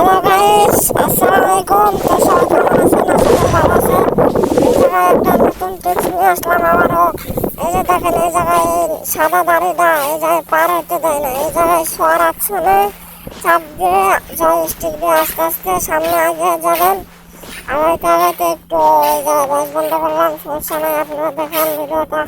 Hello guys আসসালামু আলাইকুম তো সবাই কেমন আছেন আশা ভালো আছেন এই জায়গায় একটা নতুন টিপস নিয়ে আসলাম আবারও এই যে দেখেন এই জায়গায় সাদা দাড়িটা এই জায়গায় পার হইতে দেয় না এই জায়গায় শোয়ার আচ্ছনে চাপ দিয়ে জয়স্টিক দিয়ে আস্তে আস্তে সামনে আগে যাবেন আগাইতে আগাইতে একটু এই জায়গায় বন্ধ করলাম সমস্যা নাই আপনারা দেখেন ভিডিওটা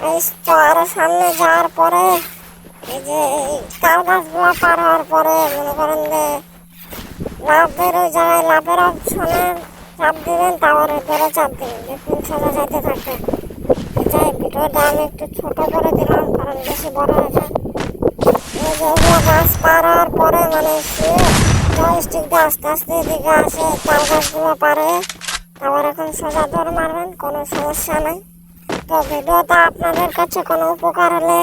তো আরও সামনে যাওয়ার পরে এই যে তাল গাছগুলো পার হওয়ার পরে মনে করেন যে লাভের ওই জায়গায় লাভের অপশনে চাপ দিবেন, তারপরে ধরে চাপ দিবেন। দেখুন সোজা যাইতে থাকে। যাই ভিডিওটা আমি একটু ছোট করে দিলাম, কারণ বেশি বড় যায়। এই যে এগুলো গাছ পার হওয়ার পরে মানে সে জয়স্টিক দিয়ে আস্তে আস্তে এদিকে আসে তাল গাছগুলো পারে। আবার এখন সোজা দৌড় মারবেন, কোনো সমস্যা নেই। তো ভিডিওটা আপনাদের কাছে কোনো উপকার হলে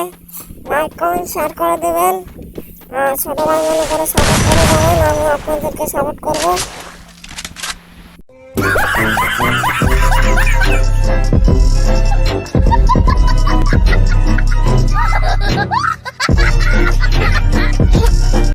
লাইক কমেন্ট শেয়ার করে দেবেন আর ছোটো ভাই মনে করে সাপোর্ট করে দেবেন আমি আপনাদেরকে সাপোর্ট করব Ha ha!